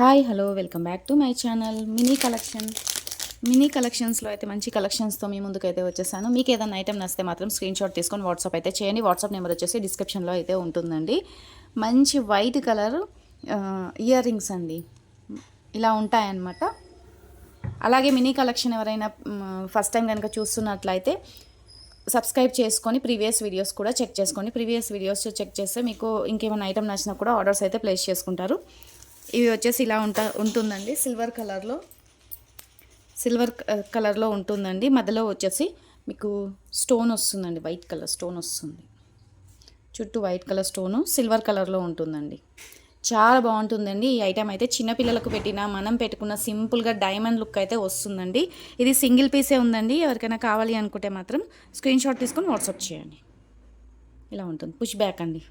Hi hello welcome back to my channel mini collection. Mini కలెక్షన్స్లో అయితే మంచి కలెక్షన్స్తో మీ ముందుకైతే వచ్చేసాను. మీకు ఏదైనా ఐటమ్ నచ్చితే మాత్రం స్క్రీన్ షాట్ తీసుకొని వాట్సాప్ అయితే చేయండి. వాట్సాప్ నెంబర్ వచ్చేసి డిస్క్రిప్షన్లో అయితే ఉంటుందండి. మంచి వైట్ కలర్ ఇయర్ రింగ్స్ అండి. ఇలా ఉంటాయన్నమాట. అలాగే మినీ కలెక్షన్ ఎవరైనా ఫస్ట్ టైం కనుక చూస్తున్నట్లయితే సబ్స్క్రైబ్ చేసుకొని ప్రీవియస్ వీడియోస్ కూడా చెక్ చేసుకోండి ప్రీవియస్ వీడియోస్ చెక్ చేస్తే మీకు ఇంకేమైనా ఐటమ్ నచ్చినా కూడా ఆర్డర్స్ అయితే ప్లేస్ చేసుకుంటారు. ఇవి వచ్చేసి ఇలా ఉంటా ఉంటుందండి. సిల్వర్ కలర్లో సిల్వర్ కలర్లో ఉంటుందండి. మధ్యలో వచ్చేసి మీకు స్టోన్ వస్తుందండి. వైట్ కలర్ స్టోన్ వస్తుంది. చుట్టూ వైట్ కలర్ స్టోను సిల్వర్ కలర్లో ఉంటుందండి. చాలా బాగుంటుందండి. ఈ ఐటమ్ అయితే చిన్నపిల్లలకు పెట్టిన మనం పెట్టుకున్న సింపుల్గా డైమండ్ లుక్ అయితే వస్తుందండి. ఇది సింగిల్ పీసే ఉందండి? ఎవరికైనా కావాలి అనుకుంటే మాత్రం స్క్రీన్ షాట్ తీసుకొని వాట్సాప్ చేయండి. ఇలా ఉంటుంది. పుష్ బ్యాక్ అండి.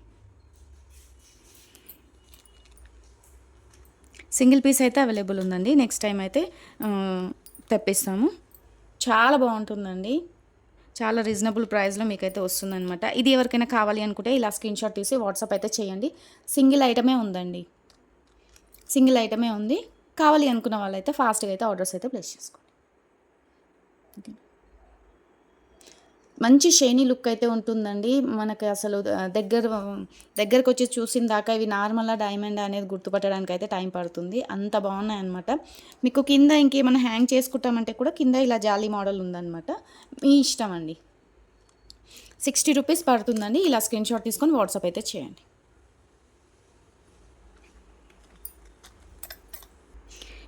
సింగిల్ పీస్ అయితే అవైలబుల్ ఉందండి. నెక్స్ట్ టైం అయితే తెప్పిస్తాము. చాలా బాగుంటుందండి. చాలా రీజనబుల్ ప్రైస్లో మీకైతే వస్తుందన్నమాట. ఇది ఎవరికైనా కావాలి అనుకుంటే ఇలా స్క్రీన్ షాట్ తీసి వాట్సాప్ అయితే చేయండి. సింగిల్ ఐటమే ఉందండి. సింగిల్ ఐటమే ఉంది. కావాలి అనుకున్న వాళ్ళైతే ఫాస్ట్గా అయితే ఆర్డర్స్ అయితే ప్లేస్ చేసుకోండి. ఓకే. మంచి షైనీ లుక్ అయితే ఉంటుందండి. మనకి అసలు దగ్గర దగ్గరకు వచ్చి చూసిన దాకా ఇవి నార్మల్గా డైమండ్ అనేది గుర్తుపట్టడానికి అయితే టైం పడుతుంది. అంత బాగున్నాయి అనమాట మీకు కింద ఇంకేమైనా హ్యాంగ్ చేసుకుంటామంటే కూడా కింద ఇలా జాలీ మోడల్ ఉందన్నమాట. మీ ఇష్టం అండి. సిక్స్టీ రూపీస్ పడుతుందండి. ఇలా స్క్రీన్ షాట్ తీసుకొని వాట్సాప్ అయితే చేయండి.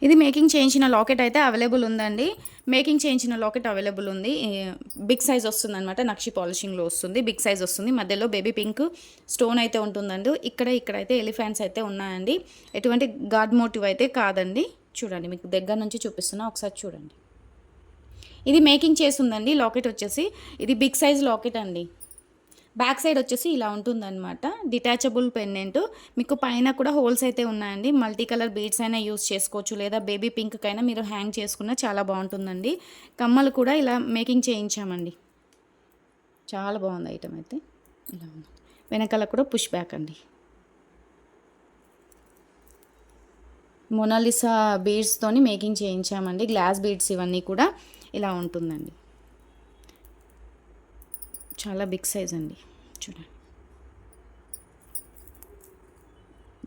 ఇది మేకింగ్ చేయించిన లాకెట్ అయితే అవైలబుల్ ఉందండి. మేకింగ్ చేయించిన లాకెట్ అవైలబుల్ ఉంది. బిగ్ సైజ్ వస్తుంది అనమాట నక్షి పాలిషింగ్లో వస్తుంది. బిగ్ సైజ్ వస్తుంది. మధ్యలో బేబీ పింక్ స్టోన్ అయితే ఉంటుందండి. ఇక్కడ ఇక్కడ అయితే ఎలిఫెంట్స్ అయితే ఉన్నాయండి. ఎటువంటి గాడ్ మోటివ్ అయితే కాదండి. చూడండి మీకు దగ్గర నుంచి చూపిస్తున్నా. ఒకసారి చూడండి. ఇది మేకింగ్ చేసి ఉందండి లాకెట్ వచ్చేసి ఇది బిగ్ సైజ్ లాకెట్ అండి. బ్యాక్ సైడ్ వచ్చేసి ఇలా ఉంటుందన్నమాట. Detachable pendant. మీకు పైన కూడా హోల్స్ అయితే ఉన్నాయండి. మల్టీ కలర్ బీడ్స్ అయినా యూస్ చేసుకోవచ్చు. లేదా బేబీ పింక్కైనా మీరు హ్యాంగ్ చేసుకున్న చాలా బాగుంటుందండి. కమ్మలు కూడా ఇలా మేకింగ్ చేయించామండి. చాలా బాగుంది ఐటమ్ అయితే. ఇలా ఉంది. వెనకాల కూడా పుష్ బ్యాక్ అండి. మొనాలిసా బీడ్స్తోని మేకింగ్ చేయించామండి. గ్లాస్ బీడ్స్ ఇవన్నీ కూడా ఇలా ఉంటుందండి. చాలా బిగ్ సైజ్ అండి. చూడండి.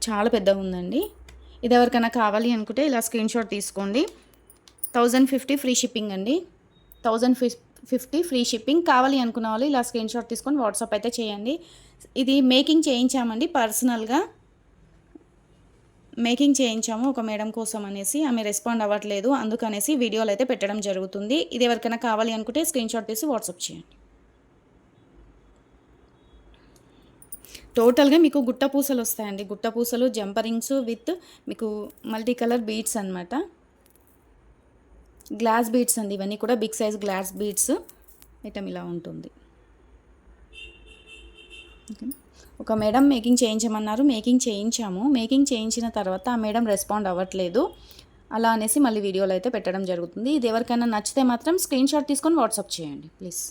చాలా పెద్దగా ఉందండి. ఇది ఎవరికైనా కావాలి అనుకుంటే ఇలా స్క్రీన్ షాట్ తీసుకోండి. థౌజండ్ ఫిఫ్టీ ఫ్రీ షిప్పింగ్ అండి. Thousand fifty free shipping. కావాలి అనుకున్న వాళ్ళు ఇలా స్క్రీన్ షాట్ తీసుకొని వాట్సాప్ అయితే చేయండి. ఇది మేకింగ్ చేయించామండి పర్సనల్గా. మేకింగ్ చేయించాము ఒక మేడం కోసం అనేసి. ఆమె రెస్పాండ్ అవ్వట్లేదు అందుకనేసి వీడియోలు అయితే పెట్టడం జరుగుతుంది. ఇది ఎవరికైనా కావాలి అనుకుంటే స్క్రీన్ షాట్ తీసి వాట్సాప్ చేయండి. టోటల్గా మీకు గుట్ట పూసలు వస్తాయండి గుట్ట పూసలు జంపరింగ్స్ విత్ మీకు మల్టీ కలర్ బీడ్స్ అనమాట గ్లాస్ బీడ్స్ అండి. ఇవన్నీ కూడా big size glass beads item ఇలా ఉంటుంది. ఒక మేడం మేకింగ్ చేయించమన్నారు. మేకింగ్ చేయించాము. మేకింగ్ చేయించిన తర్వాత ఆ మేడం రెస్పాండ్ అవ్వట్లేదు. అలా అనేసి మళ్ళీ వీడియోలు అయితే పెట్టడం జరుగుతుంది. ఇది ఎవరికైనా నచ్చితే మాత్రం స్క్రీన్ షాట్ తీసుకొని వాట్సాప్ చేయండి. ప్లీజ్.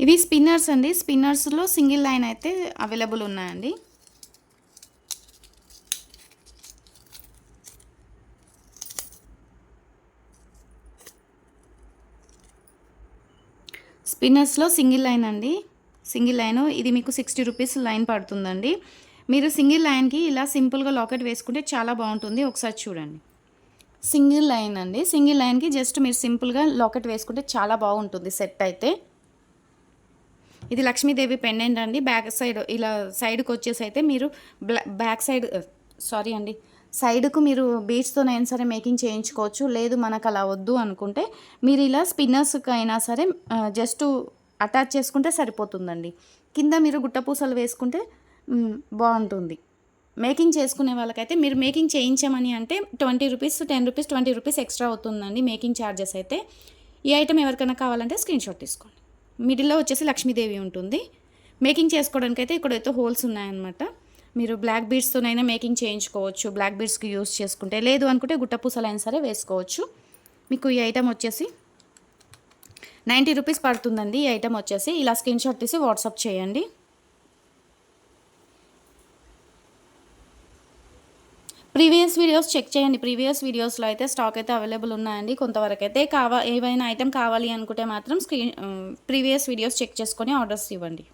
ఇవి స్పిన్నర్స్ అండి. స్పిన్నర్స్లో సింగిల్ లైన్ అయితే అవైలబుల్ ఉన్నాయండి. స్పిన్నర్స్లో సింగిల్ లైన్ అండి. సింగిల్ లైన్ ఇది మీకు సిక్స్టీ రూపీస్ లైన్ పడుతుందండి. మీరు సింగిల్ లైన్కి ఇలా సింపుల్గా లాకెట్ వేసుకుంటే చాలా బాగుంటుంది. ఒకసారి చూడండి. సింగిల్ లైన్ అండి. సింగిల్ లైన్కి జస్ట్ మీరు సింపుల్గా లాకెట్ వేసుకుంటే చాలా బాగుంటుంది సెట్ అయితే. ఇది లక్ష్మీదేవి పెండెంట్ అండి బ్యాక్ సైడ్ ఇలా సైడ్కి వచ్చేసి అయితే మీరు బ్యాక్ సైడ్ సారీ అండి. సైడ్కు మీరు బీడ్స్తోనైనా సరే మేకింగ్ చేయించుకోవచ్చు. లేదు మనకు అలా వద్దు అనుకుంటే మీరు ఇలా స్పిన్నర్స్కి అయినా సరే జస్ట్ అటాచ్ చేసుకుంటే సరిపోతుందండి. కింద మీరు గుట్టపూసలు వేసుకుంటే బాగుంటుంది. మేకింగ్ చేసుకునే వాళ్ళకైతే మీరు మేకింగ్ చేయించామని అంటే twenty rupees ten rupees twenty rupees extra అవుతుందండి మేకింగ్ ఛార్జెస్ అయితే. ఈ ఐటమ్ ఎవరికైనా కావాలంటే స్క్రీన్ షాట్ తీసుకోండి. మిడిల్లో వచ్చేసి లక్ష్మీదేవి ఉంటుంది. మేకింగ్ చేసుకోవడానికి అయితే ఇక్కడైతే హోల్స్ ఉన్నాయన్నమాట. మీరు బ్లాక్ బీడ్స్తోనైనా మేకింగ్ చేయించుకోవచ్చు. బ్లాక్ బీడ్స్కి యూస్ చేసుకుంటే లేదు అనుకుంటే గుట్టపూసలైనా సరే వేసుకోవచ్చు. మీకు ఈ ఐటమ్ వచ్చేసి నైంటీ రూపీస్ పడుతుందండి. ఈ ఐటమ్ వచ్చేసి ఇలా స్క్రీన్ షాట్ తీసి వాట్సాప్ చేయండి. ప్రీవియస్ వీడియోస్ చెక్ చేయండి. ప్రీవియస్ వీడియోస్లో అయితే స్టాక్ అయితే అవైలబుల్ ఉన్నాయండి. కొంతవరకు అయితే కావా ఏవైనా ఐటెం కావాలి అనుకుంటే మాత్రం స్క్రీన్ ప్రీవియస్ వీడియోస్ చెక్ చేసుకొని ఆర్డర్స్ ఇవ్వండి.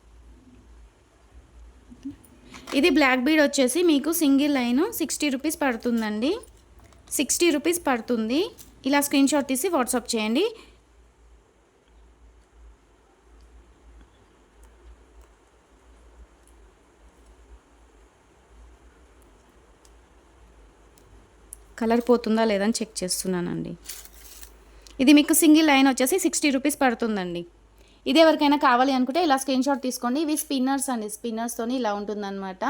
ఇది బ్లాక్ బీడ్ వచ్చేసి మీకు సింగిల్ లైన్ సిక్స్టీ రూపీస్ పడుతుందండి. సిక్స్టీ రూపీస్ పడుతుంది. ఇలా స్క్రీన్ షాట్ తీసి వాట్సాప్ చేయండి. కలర్ పోతుందా లేదని చెక్ చేస్తున్నానండి. ఇది మీకు సింగిల్ లైన్ వచ్చేసి సిక్స్టీ రూపీస్ పడుతుందండి. ఇది ఎవరికైనా కావాలి అనుకుంటే ఇలా స్క్రీన్ షాట్ తీసుకోండి. ఇవి స్పిన్నర్స్ అండి. స్పిన్నర్స్తోని ఇలా ఉంటుందన్నమాట.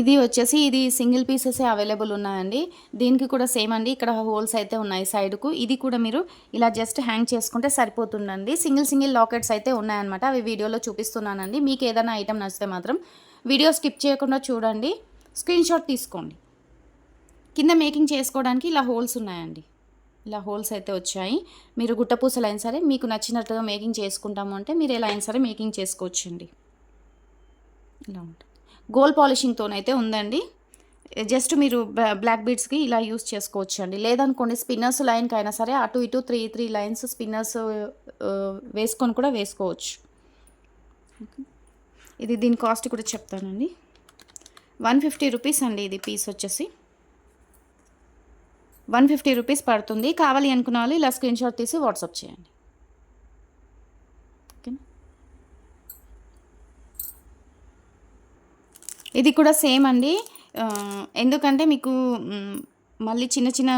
ఇది వచ్చేసి ఇది సింగిల్ పీసెస్ అవైలబుల్ ఉన్నాయండి. దీనికి కూడా సేమ్ అండి. ఇక్కడ హోల్స్ అయితే ఉన్నాయి సైడ్కు. ఇది కూడా మీరు ఇలా జస్ట్ హ్యాంగ్ చేసుకుంటే సరిపోతుందండి. సింగిల్ సింగిల్ లాకెట్స్ అయితే ఉన్నాయన్నమాట. అవి వీడియోలో చూపిస్తున్నానండి. మీకు ఏదైనా ఐటెం నచ్చితే మాత్రం వీడియో స్కిప్ చేయకుండా చూడండి. స్క్రీన్ షాట్ తీసుకోండి. కింద మేకింగ్ చేసుకోవడానికి ఇలా హోల్స్ ఉన్నాయండి. ఇలా హోల్స్ అయితే వచ్చాయి. మీరు గుట్టపూసలు అయినా సరే మీకు నచ్చినట్టుగా మేకింగ్ చేసుకుంటాము అంటే మీరు ఎలా అయినా సరే మేకింగ్ చేసుకోవచ్చండి. ఇలా ఉంటుంది గోల్డ్ పాలిషింగ్తోనైతే ఉందండి. జస్ట్ మీరు బ్లాక్ బీడ్స్కి ఇలా యూస్ చేసుకోవచ్చు అండి లేదనుకోండి స్పిన్నర్స్ లైన్కి అయినా సరే అటు ఇటు త్రీ త్రీ లైన్స్ స్పిన్నర్స్ వేసుకొని కూడా వేసుకోవచ్చు. ఇది దీని కాస్ట్ కూడా చెప్తానండి. వన్ ఫిఫ్టీ రూపీస్ అండి ఇది పీస్ వచ్చేసి. వన్ ఫిఫ్టీ రూపీస్ పడుతుంది. కావాలి అనుకున్న వాళ్ళు ఇలా స్క్రీన్ షాట్ తీసి వాట్సాప్ చేయండి ఓకేనా ఇది కూడా సేమ్ అండి. ఎందుకంటే మీకు మళ్ళీ చిన్న చిన్న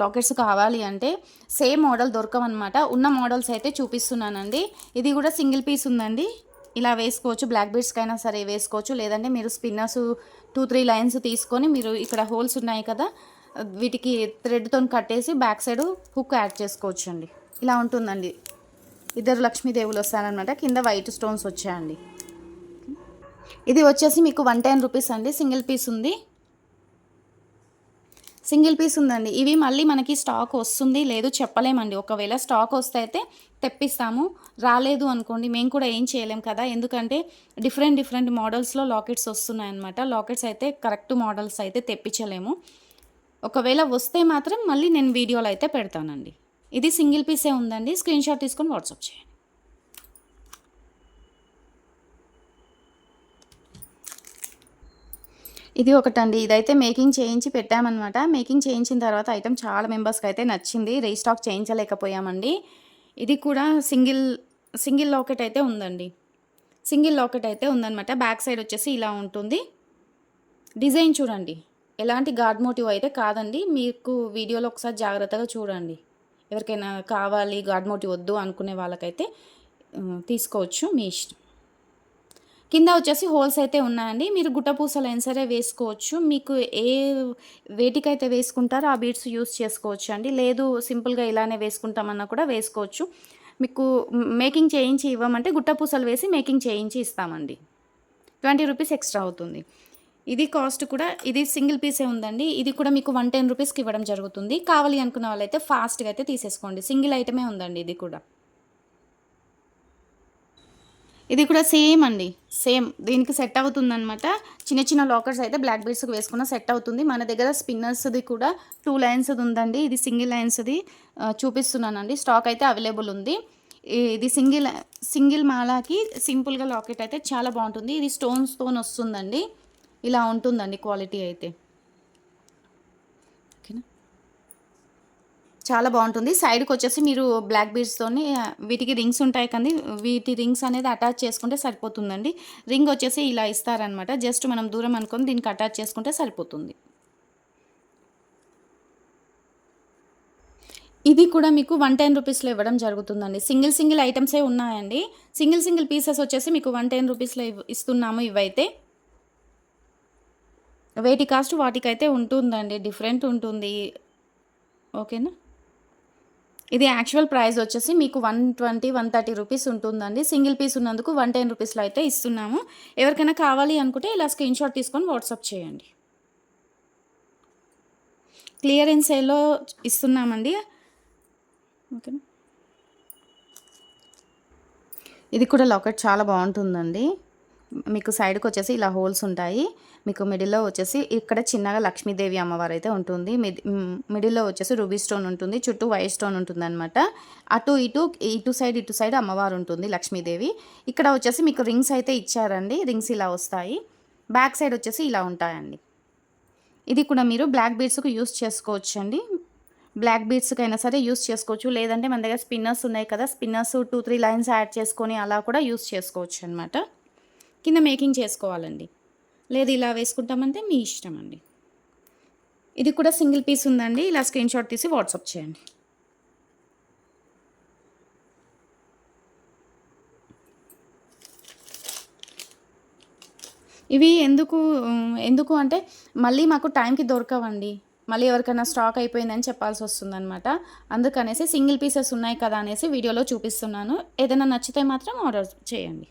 లాకెట్స్ కావాలి అంటే సేమ్ మోడల్ దొరకవన్నమాట. ఉన్న మోడల్స్ అయితే చూపిస్తున్నానండి. ఇది కూడా సింగిల్ పీస్ ఉందండి. ఇలా వేసుకోవచ్చు బ్లాక్ బీడ్స్కైనా అయినా సరే వేసుకోవచ్చు. లేదంటే మీరు స్పిన్నర్స్ టూ త్రీ లైన్స్ తీసుకొని మీరు ఇక్కడ హోల్స్ ఉన్నాయి కదా వీటికి థ్రెడ్తో కట్టేసి బ్యాక్ సైడ్ హుక్ యాడ్ చేసుకోవచ్చు అండి ఇలా ఉంటుందండి. ఇద్దరు లక్ష్మీదేవులు వస్తారనమాట కింద వైట్ స్టోన్స్ వచ్చాయండి. ఇది వచ్చేసి మీకు వన్ టెన్ రూపీస్ అండి. సింగిల్ పీస్ ఉంది. సింగిల్ పీస్ ఉందండి. ఇవి మళ్ళీ మనకి స్టాక్ వస్తుంది. లేదు చెప్పలేమండి. ఒకవేళ స్టాక్ వస్తే అయితే తెప్పిస్తాము. రాలేదు అనుకోండి. మేము కూడా ఏం చేయలేం కదా. ఎందుకంటే డిఫరెంట్ డిఫరెంట్ మోడల్స్లో లాకెట్స్ వస్తున్నాయన్నమాట. లాకెట్స్ అయితే కరెక్ట్ మోడల్స్ అయితే తెప్పించలేము. ఒకవేళ వస్తే మాత్రం మళ్ళీ నేను వీడియోలో అయితే పెడతానండి. ఇది సింగిల్ పీసే ఉందండి. స్క్రీన్ షాట్ తీసుకొని వాట్సాప్ చేయండి. ఇది ఒకటండి. ఇదైతే మేకింగ్ చేయించి పెట్టామన్నమాట. మేకింగ్ చేయించిన తర్వాత ఐటెం చాలా మెంబర్స్కి అయితే నచ్చింది. రీస్టాక్ చేయించలేకపోయామండి. ఇది కూడా సింగిల్ సింగిల్ లాకెట్ అయితే ఉందండి. సింగిల్ లాకెట్ అయితే ఉందన్నమాట. బ్యాక్ సైడ్ వచ్చేసి ఇలా ఉంటుంది. డిజైన్ చూడండి. ఎలాంటి గాడ్ మోటివ్ అయితే కాదండి. మీకు వీడియోలో ఒకసారి జాగ్రత్తగా చూడండి. ఎవరికైనా కావాలి గాడ్ మోటివ్ వద్దు అనుకునే వాళ్ళకైతే తీసుకోవచ్చు మీ ఇష్టం. కింద వచ్చేసి హోల్స్ అయితే ఉన్నాయండి. మీరు గుట్టపూసలు అయినా సరే వేసుకోవచ్చు. మీకు ఏ వేటికైతే వేసుకుంటారో ఆ బీడ్స్ యూస్ చేసుకోవచ్చు అండి లేదు సింపుల్గా ఇలానే వేసుకుంటామన్నా కూడా వేసుకోవచ్చు. మీకు మేకింగ్ చేయించి ఇవ్వమంటే గుట్టపూసలు వేసి మేకింగ్ చేయించి ఇస్తామండి. ట్వంటీ రూపీస్ ఎక్స్ట్రా అవుతుంది. ఇది కాస్ట్ కూడా ఇది సింగిల్ పీసే ఉందండి. ఇది కూడా మీకు వన్ టెన్ రూపీస్కి ఇవ్వడం జరుగుతుంది. కావాలి అనుకున్న వాళ్ళైతే ఫాస్ట్గా అయితే తీసేసుకోండి. సింగిల్ ఐటమే ఉందండి ఇది కూడా. ఇది కూడా సేమ్ అండి. సేమ్. దీనికి సెట్ అవుతుందన్నమాట. చిన్న చిన్న లాకర్స్ అయితే బ్లాక్ బీడ్స్కి వేసుకున్న సెట్ అవుతుంది. మన దగ్గర స్పిన్నర్స్ది కూడా టూ లైన్స్ది ఉందండి. ఇది సింగిల్ లైన్స్ది చూపిస్తున్నానండి. స్టాక్ అయితే అవైలబుల్ ఉంది. ఈ- ఇది సింగిల్ సింగిల్ మాలాకి సింపుల్గా లాకెట్ అయితే చాలా బాగుంటుంది. ఇది స్టోన్స్తో వస్తుందండి. ఇలా ఉంటుందండి క్వాలిటీ అయితే ఓకేనా చాలా బాగుంటుంది. సైడ్కి వచ్చేసి మీరు బ్లాక్ బీడ్స్తోని వీటికి రింగ్స్ ఉంటాయి కానీ వీటి రింగ్స్ అనేది అటాచ్ చేసుకుంటే సరిపోతుందండి. రింగ్ వచ్చేసి ఇలా ఇస్తారనమాట జస్ట్ మనం దూరం అనుకొని దీనికి అటాచ్ చేసుకుంటే సరిపోతుంది. ఇది కూడా మీకు వన్ టెన్ రూపీస్లో ఇవ్వడం జరుగుతుందండి. సింగిల్ సింగిల్ ఐటమ్సే ఉన్నాయండి. సింగిల్ సింగిల్ పీసెస్ వచ్చేసి మీకు వన్ టెన్ రూపీస్లో ఇవ్- ఇస్తున్నాము ఇవైతే. వేటి కాస్ట్ వాటికైతే ఉంటుందండి. డిఫరెంట్ ఉంటుంది. ఓకేనా ఇది యాక్చువల్ ప్రైస్ వచ్చేసి మీకు one twenty one thirty rupees ఉంటుందండి. సింగిల్ పీస్ ఉన్నందుకు వన్ టెన్ రూపీస్లో అయితే ఇస్తున్నాము. ఎవరికైనా కావాలి అనుకుంటే ఇలా స్క్రీన్ షాట్ తీసుకొని వాట్సాప్ చేయండి. క్లియరెన్స్ సేల్లో ఇస్తున్నామండి. ఓకేనా ఇది కూడా లాకెట్ చాలా బాగుంటుందండి. మీకు సైడ్కి వచ్చేసి ఇలా హోల్స్ ఉంటాయి. మీకు మిడిల్లో వచ్చేసి ఇక్కడ చిన్నగా లక్ష్మీదేవి అమ్మవారు అయితే ఉంటుంది. మిడ్- మిడిల్లో వచ్చేసి రూబీ స్టోన్ ఉంటుంది. చుట్టూ వైట్ స్టోన్ ఉంటుంది అనమాట అటు ఇటు ఇటు సైడ్ ఇటు సైడ్ అమ్మవారు ఉంటుంది లక్ష్మీదేవి. ఇక్కడ వచ్చేసి మీకు రింగ్స్ అయితే ఇచ్చారండి. రింగ్స్ ఇలా వస్తాయి. బ్యాక్ సైడ్ వచ్చేసి ఇలా ఉంటాయండి. ఇది కూడా మీరు బ్లాక్ బీడ్స్కి యూస్ చేసుకోవచ్చు అండి బ్లాక్ బీడ్స్కి అయినా సరే యూస్ చేసుకోవచ్చు. లేదంటే మన దగ్గర స్పిన్నర్స్ ఉన్నాయి కదా spinners two three lines add చేసుకొని అలా కూడా యూస్ చేసుకోవచ్చు అనమాట కింద మేకింగ్ చేసుకోవాలండి. లేదు ఇలా వేసుకుంటామంటే మీ ఇష్టం అండి. ఇది కూడా సింగిల్ పీస్ ఉందండి. ఇలా స్క్రీన్ షాట్ తీసి వాట్సాప్ చేయండి. ఇవి ఎందుకు ఎందుకు అంటే మళ్ళీ మాకు టైంకి దొరకవండి. మళ్ళీ ఎవరికైనా స్టాక్ అయిపోయిందని చెప్పాల్సి వస్తుందనమాట అందుకనేసి సింగిల్ పీసెస్ ఉన్నాయి కదా అనేసి వీడియోలో చూపిస్తున్నాను. ఏదైనా నచ్చితే మాత్రం ఆర్డర్ చేయండి.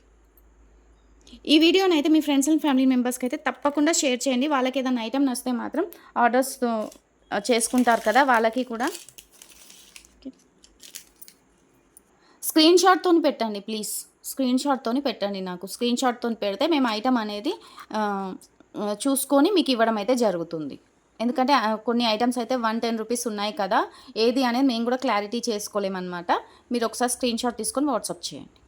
ఈ వీడియోని అయితే మీ ఫ్రెండ్స్ అండ్ ఫ్యామిలీ మెంబర్స్కి అయితే తప్పకుండా షేర్ చేయండి. వాళ్ళకి ఏదైనా ఐటమ్ నచ్చితే మాత్రం ఆర్డర్స్ చేసుకుంటారు కదా వాళ్ళకి కూడా. స్క్రీన్ షాట్తో పెట్టండి ప్లీజ్ స్క్రీన్ షాట్తో పెట్టండి నాకు. స్క్రీన్ షాట్తో పెడితే మేము ఐటమ్ అనేది చూసుకొని మీకు ఇవ్వడం అయితే జరుగుతుంది. ఎందుకంటే కొన్ని ఐటమ్స్ అయితే వన్ టెన్ రూపీస్ ఉన్నాయి కదా. ఏది అనేది మేము కూడా క్లారిటీ చేసుకోలేమన్నమాట. మీరు ఒకసారి స్క్రీన్ షాట్ తీసుకొని వాట్సాప్ చేయండి.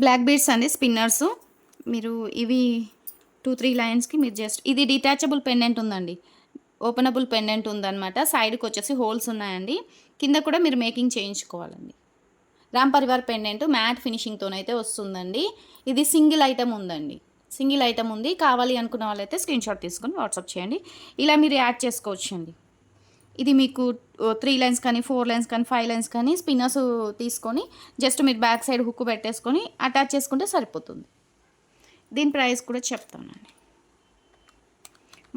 బ్లాక్ బీడ్స్ అండి స్పిన్నర్స్. మీరు ఇవి టూ త్రీ లైన్స్కి మీరు జస్ట్ ఇది డిటాచబుల్ పెండెంట్ ఉందండి. ఓపెనబుల్ పెండెంట్ ఉందన్నమాట. సైడ్కి వచ్చేసి హోల్స్ ఉన్నాయండి. కింద కూడా మీరు మేకింగ్ చేయించుకోవాలండి. రామ్ పరివార్ పెండెంట్ మ్యాట్ ఫినిషింగ్తోనైతే వస్తుందండి. ఇది సింగిల్ ఐటమ్ ఉందండి. సింగిల్ ఐటమ్ ఉంది. కావాలి అనుకున్న వాళ్ళైతే స్క్రీన్ షాట్ తీసుకొని వాట్సాప్ చేయండి. ఇలా మీరు యాడ్ చేసుకోవచ్చండి. ఇది మీకు త్రీ లైన్స్ కానీ ఫోర్ లైన్స్ కానీ ఫైవ్ లైన్స్ కానీ స్పిన్నర్స్ తీసుకొని జస్ట్ మీరు బ్యాక్ సైడ్ హుక్ పెట్టేసుకొని అటాచ్ చేసుకుంటే సరిపోతుంది. దీని ప్రైస్ కూడా చెప్తానండి.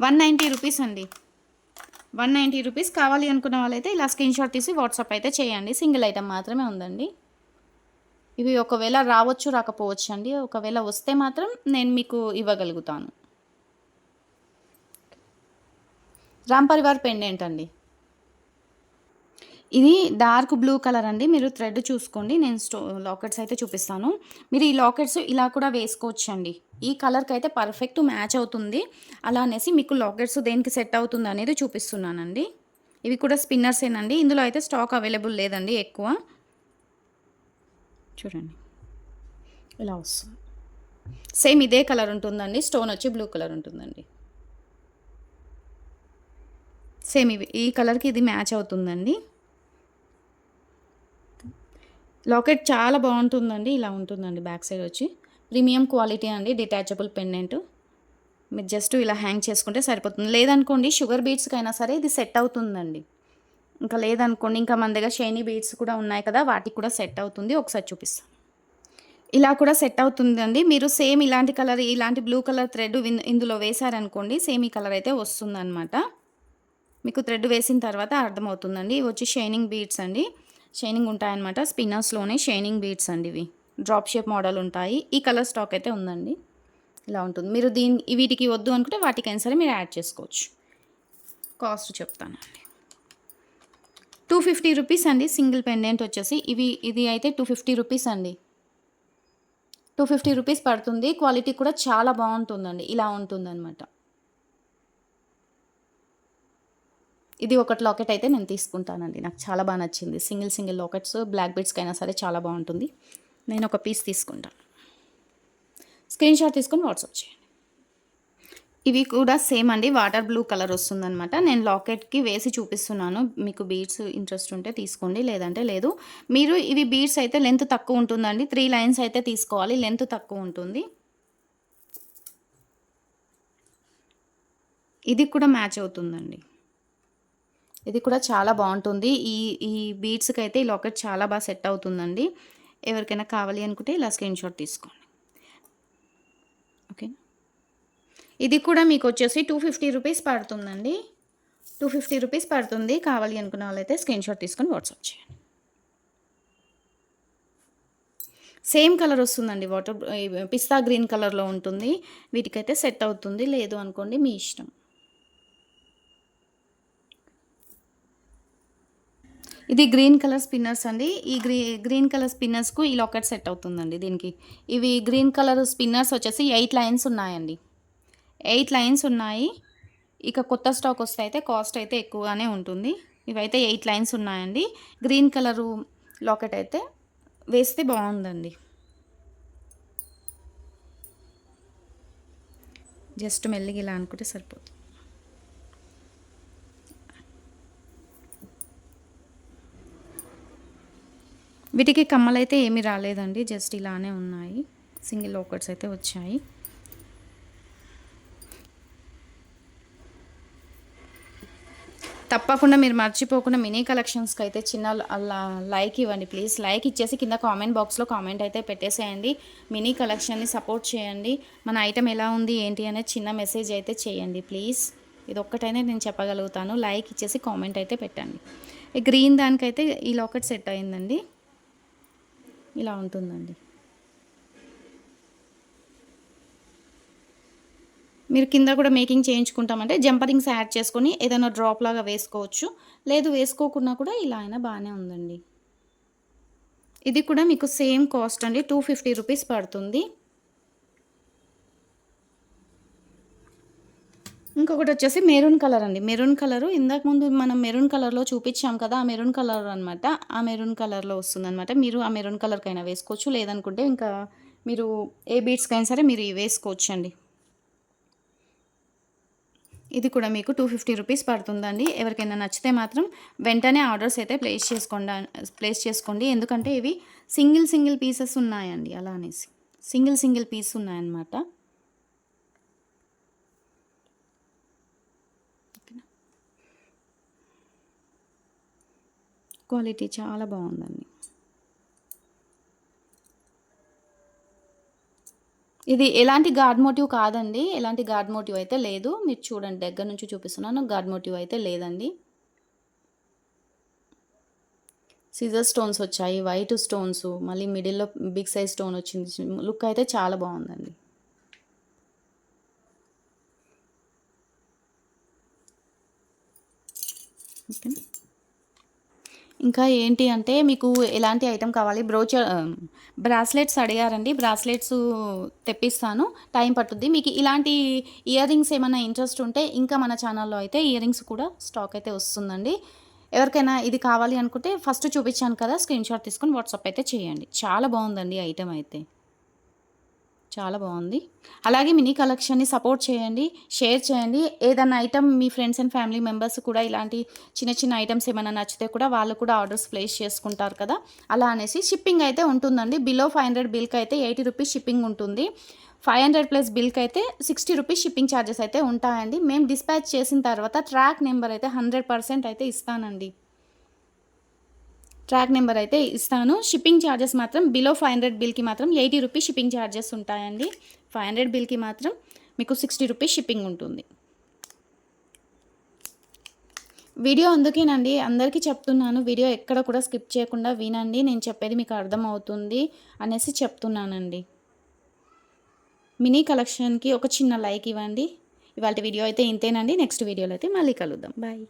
వన్ నైంటీ రూపీస్ అండి. వన్ నైంటీ రూపీస్ కావాలి అనుకున్న వాళ్ళైతే ఇలా స్క్రీన్ షాట్ తీసి వాట్సాప్ అయితే చేయండి. సింగిల్ ఐటమ్ మాత్రమే ఉందండి. ఇవి ఒకవేళ రావచ్చు రాకపోవచ్చు అండి. ఒకవేళ వస్తే మాత్రం నేను మీకు ఇవ్వగలుగుతాను. రామ్ పరివార్ పెండెంట్ అండి. ఇది డార్క్ బ్లూ కలర్ అండి. మీరు థ్రెడ్ చూసుకోండి. నేను స్టో లాకెట్స్ అయితే చూపిస్తాను. మీరు ఈ లాకెట్స్ ఇలా కూడా వేసుకోవచ్చు అండి ఈ కలర్కి అయితే పర్ఫెక్ట్ మ్యాచ్ అవుతుంది. అలా అనేసి మీకు లాకెట్స్ దేనికి సెట్ అవుతుంది అనేది చూపిస్తున్నానండి. ఇవి కూడా స్పిన్నర్సేనండి ఇందులో అయితే స్టాక్ అవైలబుల్ లేదండి ఎక్కువ. చూడండి. ఇలా వస్తుంది. సేమ్ ఇదే కలర్ ఉంటుందండి. స్టోన్ వచ్చి బ్లూ కలర్ ఉంటుందండి. సేమ్ ఇవి ఈ కలర్కి ఇది మ్యాచ్ అవుతుందండి. లాకెట్ చాలా బాగుంటుందండి ఇలా ఉంటుందండి బ్యాక్ సైడ్ వచ్చి. ప్రీమియం క్వాలిటీ అండి డిటాచబుల్ పెండెంట్. మీరు జస్ట్ ఇలా హ్యాంగ్ చేసుకుంటే సరిపోతుంది. లేదనుకోండి షుగర్ బీట్స్కైనా అయినా సరే ఇది సెట్ అవుతుందండి. ఇంకా లేదనుకోండి ఇంకా మన దగ్గర షైనీ బీట్స్ కూడా ఉన్నాయి కదా వాటికి కూడా సెట్ అవుతుంది. ఒకసారి చూపిస్తాను. ఇలా కూడా సెట్ అవుతుందండి. మీరు సేమ్ ఇలాంటి కలర్ ఇలాంటి బ్లూ కలర్ థ్రెడ్ ఇందులో వేశారనుకోండి సేమ్ ఈ కలర్ అయితే వస్తుందన్నమాట. మీకు థ్రెడ్ వేసిన తర్వాత అర్థమవుతుందండి. ఇవి వచ్చి షైనింగ్ బీడ్స్ అండి. షైనింగ్ ఉంటాయన్నమాట. స్పిన్నర్స్లోనే షైనింగ్ బీడ్స్ అండి ఇవి. డ్రాప్ షేప్ మోడల్ ఉంటాయి. ఈ కలర్ స్టాక్ అయితే ఉందండి. ఇలా ఉంటుంది. మీరు దీని వీటికి వద్దు అనుకుంటే వాటికైనా సరే మీరు యాడ్ చేసుకోవచ్చు. కాస్ట్ చెప్తానండి టూ ఫిఫ్టీ రూపీస్ అండి. సింగిల్ పెండెంట్ వచ్చేసి. ఇవి ఇది అయితే టూ ఫిఫ్టీ రూపీస్ అండి. టూ ఫిఫ్టీ రూపీస్ పడుతుంది. క్వాలిటీ కూడా చాలా బాగుంటుందండి. ఇలా ఉంటుందన్నమాట. ఇది ఒకటి లాకెట్ అయితే నేను తీసుకుంటానండి. నాకు చాలా బాగా నచ్చింది. సింగిల్ సింగిల్ లాకెట్స్ బ్లాక్ బీడ్స్కి అయినా సరే చాలా బాగుంటుంది. నేను ఒక పీస్ తీసుకుంటాను స్క్రీన్ షాట్ తీసుకొని వాట్సాప్ చేయండి. ఇవి కూడా సేమ్ అండి. వాటర్ బ్లూ కలర్ వస్తుందనమాట నేను లాకెట్కి వేసి చూపిస్తున్నాను. మీకు బీడ్స్ ఇంట్రెస్ట్ ఉంటే తీసుకోండి లేదంటే లేదు. మీరు ఇవి బీడ్స్ అయితే లెంత్ తక్కువ ఉంటుందండి. త్రీ లైన్స్ అయితే తీసుకోవాలి. లెంత్ తక్కువ ఉంటుంది. ఇది కూడా మ్యాచ్ అవుతుందండి. ఇది కూడా చాలా బాగుంటుంది. ఈ ఈ బీడ్స్కి అయితే ఈ లాకెట్ చాలా బాగా సెట్ అవుతుందండి. ఎవరికైనా కావాలి అనుకుంటే ఇలా స్క్రీన్ షాట్ తీసుకోండి. ఓకే ఇది కూడా మీకు వచ్చేసి టూ ఫిఫ్టీ రూపీస్ పడుతుందండి. టూ ఫిఫ్టీ రూపీస్ పడుతుంది. కావాలి అనుకున్న వాళ్ళైతే స్క్రీన్ షాట్ తీసుకొని వాట్సాప్ చేయండి. సేమ్ కలర్ వస్తుందండి. వాటర్ పిస్తా గ్రీన్ కలర్లో ఉంటుంది. వీటికైతే సెట్ అవుతుంది. లేదు అనుకోండి మీ ఇష్టం. ఇది గ్రీన్ కలర్ స్పిన్నర్స్ అండి. ఈ గ్రీ గ్రీన్ కలర్ స్పిన్నర్స్కు ఈ లాకెట్ సెట్ అవుతుందండి దీనికి. ఇవి గ్రీన్ కలర్ స్పిన్నర్స్ వచ్చేసి ఎయిట్ లైన్స్ ఉన్నాయండి. ఎయిట్ లైన్స్ ఉన్నాయి. ఇక కొత్త స్టాక్ వస్తే అయితే కాస్ట్ అయితే ఎక్కువగానే ఉంటుంది. ఇవైతే ఎయిట్ లైన్స్ ఉన్నాయండి. గ్రీన్ కలరు లాకెట్ అయితే వేస్తే బాగుందండి. జస్ట్ మెల్లిగా ఇలా అనుకుంటే సరిపోతుంది. వీటికి కమ్మలు అయితే ఏమీ రాలేదండి జస్ట్ ఇలానే ఉన్నాయి. సింగిల్ లోకర్స్ అయితే వచ్చాయి. తప్పకుండా మీరు మర్చిపోకుండా మినీ కలెక్షన్స్కి అయితే చిన్న లైక్ ఇవ్వండి. ప్లీజ్ లైక్ ఇచ్చేసి కింద కామెంట్ బాక్స్లో కామెంట్ అయితే పెట్టేసేయండి. మినీ కలెక్షన్ని సపోర్ట్ చేయండి. మన ఐటెం ఎలా ఉంది ఏంటి అనేది చిన్న మెసేజ్ అయితే చేయండి. ప్లీజ్ ఇది ఒక్కటైనా నేను చెప్పగలుగుతాను. లైక్ ఇచ్చేసి కామెంట్ అయితే పెట్టండి. గ్రీన్ దానికైతే ఈ లాకెట్ సెట్ అయిందండి. ఇలా ఉంటుందండి. మీరు కింద కూడా మేకింగ్ చేయించుకుంటామంటే జంపరింగ్స్ యాడ్ చేసుకొని ఏదైనా డ్రాప్ లాగా వేసుకోవచ్చు. లేదు వేసుకోకుండా కూడా ఇలా అయినా బాగానే ఉందండి. ఇది కూడా మీకు సేమ్ కాస్ట్ అండి టూ ఫిఫ్టీ రూపీస్ పడుతుంది. ఇంకొకటి వచ్చేసి మెరూన్ కలర్ అండి. Maroon colour. ఇందాక ముందు మనం మెరూన్ కలర్లో చూపించాం కదా ఆ మెరూన్ కలర్ అనమాట ఆ మెరూన్ కలర్లో వస్తుంది అనమాట మీరు ఆ మెరూన్ కలర్కైనా వేసుకోవచ్చు. లేదనుకుంటే ఇంకా మీరు ఏ బీట్స్కైనా సరే మీరు వేసుకోవచ్చు అండి ఇది కూడా మీకు టూ ఫిఫ్టీ రూపీస్ పడుతుందండి. ఎవరికైనా నచ్చితే మాత్రం వెంటనే ఆర్డర్స్ అయితే ప్లేస్ చేసుకోండి ప్లేస్ చేసుకోండి. ఎందుకంటే ఇవి సింగిల్ సింగిల్ పీసెస్ ఉన్నాయండి. అలా అనేసి. సింగిల్ సింగిల్ పీస్ ఉన్నాయన్నమాట. క్వాలిటీ చాలా బాగుందండి. ఇది ఎలాంటి గాడ్ మోటివ్ కాదండి. ఎలాంటి గాడ్ మోటివ్ అయితే లేదు. మీరు చూడండి దగ్గర నుంచి చూపిస్తున్నాను. గాడ్ మోటివ్ అయితే లేదండి. సిజర్ స్టోన్స్ వచ్చాయి వైట్ స్టోన్స్ మళ్ళీ మిడిల్లో బిగ్ సైజ్ స్టోన్ వచ్చింది. లుక్ అయితే చాలా బాగుందండి. ఓకేనా ఇంకా ఏంటి అంటే మీకు ఎలాంటి ఐటెం కావాలి? బ్రోచర్ బ్రాస్లెట్స్ అడిగారండి. బ్రాస్లెట్స్ తెప్పిస్తాను. టైం పట్టుద్ది. మీకు ఇలాంటి ఇయర్ రింగ్స్ ఏమైనా ఇంట్రెస్ట్ ఉంటే ఇంకా మన ఛానల్లో అయితే ఇయర్ రింగ్స్ కూడా స్టాక్ అయితే వస్తుందండి. ఎవరికైనా ఇది కావాలి అనుకుంటే ఫస్ట్ చూపించాను కదా స్క్రీన్ షాట్ తీసుకొని వాట్సాప్ అయితే చేయండి. చాలా బాగుందండి ఐటెం అయితే. చాలా బాగుంది. అలాగే మినీ కలెక్షన్ని సపోర్ట్ చేయండి షేర్ చేయండి. ఏదైనా ఐటమ్ మీ ఫ్రెండ్స్ అండ్ ఫ్యామిలీ మెంబర్స్ కూడా ఇలాంటి చిన్న చిన్న ఐటమ్స్ ఏమైనా నచ్చితే కూడా వాళ్ళు కూడా ఆర్డర్స్ ప్లేస్ చేసుకుంటారు కదా. అలా అనేసి షిప్పింగ్ అయితే ఉంటుందండి. బిలో ఫైవ్ హండ్రెడ్ బిల్కి అయితే ఎయిటీ రూపీస్ షిప్పింగ్ ఉంటుంది. ఫైవ్ హండ్రెడ్ ప్లస్ బిల్కి అయితే సిక్స్టీ రూపీస్ షిప్పింగ్ ఛార్జెస్ అయితే ఉంటాయండి. మేము డిస్పాచ్ చేసిన తర్వాత ట్రాక్ నెంబర్ అయితే హండ్రెడ్ పర్సెంట్ అయితే ఇస్తానండి. ట్రాక్ నెంబర్ అయితే ఇస్తాను. షిప్పింగ్ ఛార్జెస్ మాత్రం బిలో ఫైవ్ హండ్రెడ్ బిల్కి మాత్రం ఎయిటీ రూపీస్ షిప్పింగ్ ఛార్జెస్ ఉంటాయండి. ఫైవ్ హండ్రెడ్ బిల్కి మాత్రం మీకు సిక్స్టీ రూపీస్ షిప్పింగ్ ఉంటుంది. వీడియో అందుకేనండి అందరికీ చెప్తున్నాను. వీడియో ఎక్కడ కూడా స్కిప్ చేయకుండా వినండి. నేను చెప్పేది మీకు అర్థమవుతుంది అనేసి చెప్తున్నానండి. మినీ కలెక్షన్కి ఒక చిన్న లైక్ ఇవ్వండి. ఇవాళ వీడియో అయితే ఇంతేనండి. నెక్స్ట్ వీడియోలో అయితే మళ్ళీ కలుద్దాం. బాయ్.